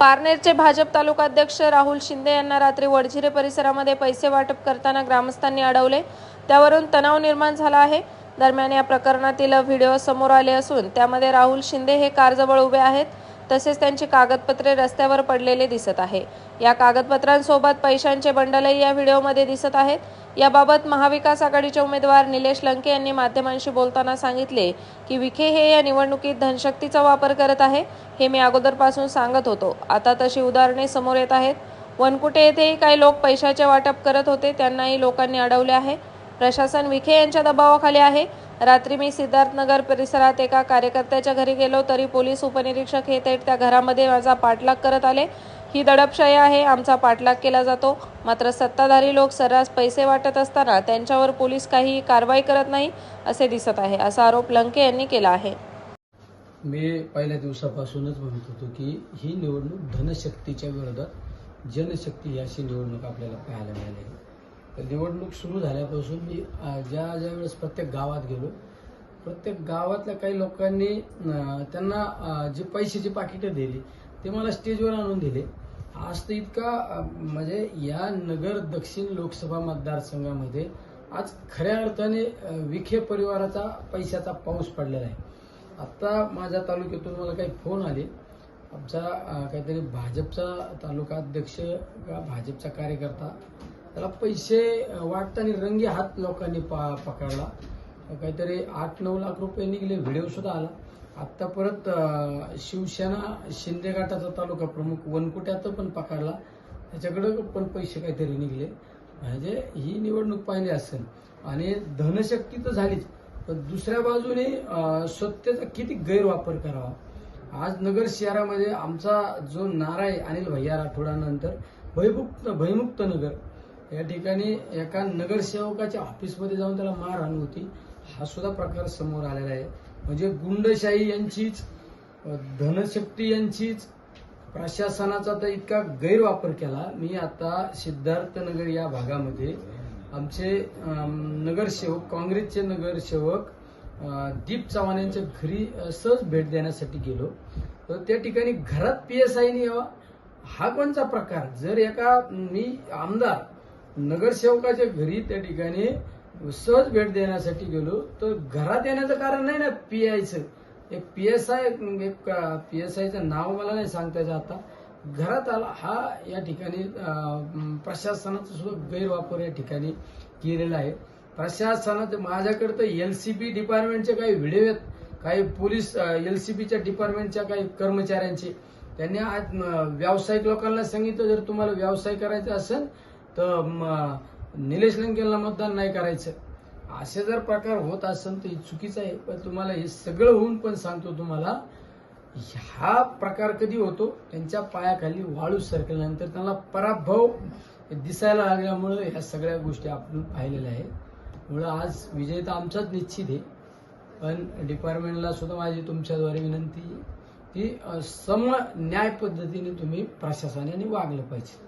पारनेरचे भाजप तालुकाध्यक्ष राहुल शिंदे यांना रात्री वडझिरे परिसरामध्ये पैसे वाटप करताना ग्रामस्थांनी अडवले. त्यावरून तणाव निर्माण झाला आहे. दरम्यान या प्रकरणातील व्हिडिओ समोर आले असून त्यामध्ये राहुल शिंदे हे कारजवळ उभे आहेत. तसेच त्यांची कागदपत्रे रस्त्यावर पडलेले दिसत आहे. या कागदपत्रांसोबत पैशांचे बंडलही या व्हिडिओमध्ये दिसत आहेत. याबाबत महाविकास आघाडीचे उमेदवार निलेश लंके यांनी माध्यमांशी बोलताना सांगितले की विखे हे या निवडणुकीत धनशक्तीचा वापर करत आहे हे मी अगोदरपासून सांगत होतो. आता तशी उदाहरणे समोर येत आहेत. वनकुटे येथेही काही लोक पैशाचे वाटप करत होते त्यांनाही लोकांनी अडवले आहे. प्रशासन विखे यांच्या दबावाखाली आहे. रात्री मी सिद्धार्थनगर परिसरात एका कार्यकर्त्याच्या घरी गेलो तरी पोलीस उपनिरीक्षक हे थेट त्या घरामध्ये माझा पाठलाग करत आले. ही दडपशाही आहे आमचा पाठलाग केला जातो. मात्र सत्ताधारी लोक सर्रास पैसे वाटत असताना त्यांच्यावर पोलीस काही कारवाई करत नाही असे दिसत आहे असा आरोप लंके यांनी केला आहे. मी पहिल्या दिवसापासूनच म्हणत होतो की ही निवडणूक धनशक्तीच्या विरोधात जनशक्ती अशी निवडणूक आपल्याला पाहायला मिळाली. तर निवडणूक सुरू झाल्यापासून मी ज्या ज्या वेळेस प्रत्येक गावात गेलो प्रत्येक गावातल्या काही लोकांनी त्यांना जे जी पैशाची पाकिटं दिली ते मला स्टेजवर आणून दिले. आज तर इतका म्हणजे या नगर दक्षिण लोकसभा मतदारसंघामध्ये आज खऱ्या अर्थाने विखे परिवाराचा पैशाचा पाऊस पडलेला आहे. आत्ता माझ्या तालुक्यातून मला काही फोन आले. आमचा काहीतरी भाजपचा तालुका अध्यक्ष का भाजपचा कार्यकर्ता त्याला पैसे वाटताना रंगी हात लोकांनी पा पकडला. काहीतरी आठ नऊ लाख रुपये निघले व्हिडिओ सुद्धा आला. आत्ता परत शिवसेना शिंदे गटाचा तालुका प्रमुख वनकुट्याचं पण पकडला. त्याच्याकडं पण पैसे काहीतरी निघले. म्हणजे ही निवडणूक पाहिली असेल. आणि धनशक्ती तर झालीच. पण दुसऱ्या बाजूने सत्तेचा किती गैरवापर करावा? आज नगर शहरामध्ये आमचा जो नारा आहे अनिल भैया राठोडानंतर भयमुक्त भयमुक्त नगर. या ठिकाणी एका नगरसेवकाच्या ऑफिसमध्ये जाऊन त्याला मारहाण होती. हा सुद्धा प्रकार समोर आलेला आहे. म्हणजे गुंडशाही यांचीच धनशक्ती यांचीच प्रशासनाचा तर इतका गैरवापर केला. मी आता सिद्धार्थनगर या भागामध्ये आमचे नगरसेवक काँग्रेसचे नगरसेवक दीप चव्हाण यांच्या घरी सहज भेट देण्यासाठी गेलो. तर त्या ठिकाणी घरात पी एस आयने यावा हा कोणचा प्रकार? जर एका मी आमदार नगरसेवकाच्या घरी त्या ठिकाणी सहज भेट देण्यासाठी गेलो तर घरात येण्याचं कारण नाही ना पी आयचं एक पी एस आय एक पी एस आयचं नाव मला नाही सांगता येतं आता. घरात आला हा या ठिकाणी प्रशासनाचा सुद्धा गैरवापर या ठिकाणी केलेला आहे. प्रशासनाचं माझ्याकडे तर एलसीबी डिपार्टमेंटचे काही व्हिडिओ आहेत. काही पोलीस एलसीबीच्या डिपार्टमेंटच्या काही कर्मचाऱ्यांचे. त्यांनी आज व्यावसायिक लोकांना सांगितलं जर तुम्हाला व्यवसाय करायचा असेल तर निलेश लंकेला मतदान नाही करायचं. असे जर प्रकार होत असेल तर हे चुकीचं आहे. पण तुम्हाला हे सगळं होऊन पण सांगतो तुम्हाला हा प्रकार कधी होतो? त्यांच्या पायाखाली वाळू सरकल्यानंतर त्यांना पराभव दिसायला लागल्यामुळं ह्या सगळ्या गोष्टी आपण पाहिलेल्या आहेत. मुळं आज विजय तर आमचाच निश्चित आहे. पण डिपार्टमेंटला सुद्धा माझी तुमच्याद्वारे विनंती की सम न्याय पद्धतीने तुम्ही प्रशासनाने वागलं पाहिजे.